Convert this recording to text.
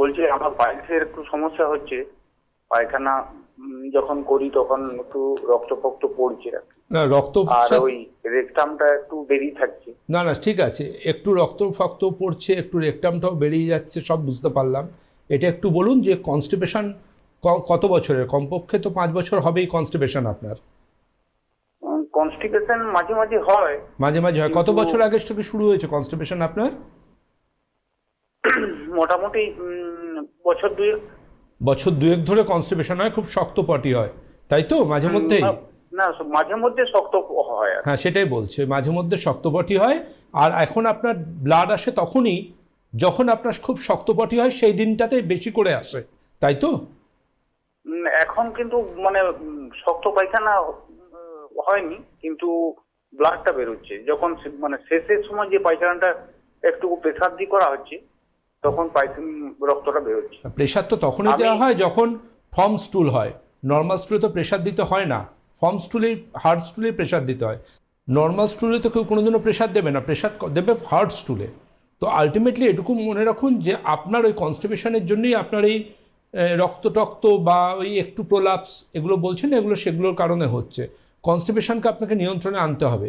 বলছি আমার পাইলসের একটু সমস্যা হচ্ছে। পায়খানা যখন করি তখন একটু রক্ত ফক্ত পড়ছে। না রক্ত আর ওই রেকটামটা একটু বেরিয়ে থাকছে। না না ঠিক আছে। একটু রক্ত ফক্ত পড়ছে একটু রেকটামটাও বেরিয়ে যাচ্ছে সব বুঝতে পারলাম। এটা একটু বলুন যে কনস্টিপেশন কত বছরের? কমপক্ষে তো পাঁচ বছর হবেই কনস্টিপেশন আপনার। কনস্টিপেশন মাঝে মাঝে হয়। মাঝে মাঝে হয়। কত বছর আগে থেকে শুরু হয়েছে কনস্টিপেশন আপনার? মোটামুটি বছর দুই বছর দুয়েক ধরে কনস্টিপেশন হয় খুব শক্ত পটি হয়। তাই তো? মাঝে মধ্যেই? না মাঝে মধ্যে শক্ত হয় হ্যাঁ সেটাই বলছে। মাঝে মধ্যে শক্তপটি হয় আর এখন আপনার ব্লাড আসে তখনই যখন আপনার খুব শক্তপটি হয় সেই দিনটাতে বেশি করে আসে। তাই তো? এখন কিন্তু মানে শক্ত পায়খানা হয়নি কিন্তু ব্লাডটা বেরোচ্ছে। যখন মানে শেষের সময় যে পায়খানাটা একটু প্রেসার দিয়ে করা হচ্ছে তখন পায়খানা রক্তটা বেরোচ্ছে প্রেশার তো তখনই দেওয়া হয় যখন ফর্ম স্টুল হয়। নর্মাল স্টুলে তো প্রেশার দিতে হয় না। ফর্ম স্টুলেই হার্ড স্টুলেই প্রেশার দিতে হয়। নর্মাল স্টুলে তো কেউ কোনোদিনও প্রেশার দেবে না। প্রেশার দেবে হার্ড স্টুলে তো আলটিমেটলি এটুকু মনে রাখুন যে আপনার ওই কনস্টিপেশনের জন্যই আপনার এই রক্ত টক্ত বা ওই একটু প্রলাপস এগুলো বলছেন এগুলো সেগুলোর কারণে হচ্ছে। কনস্টিপেশনকে আপনাকে নিয়ন্ত্রণে আনতে হবে।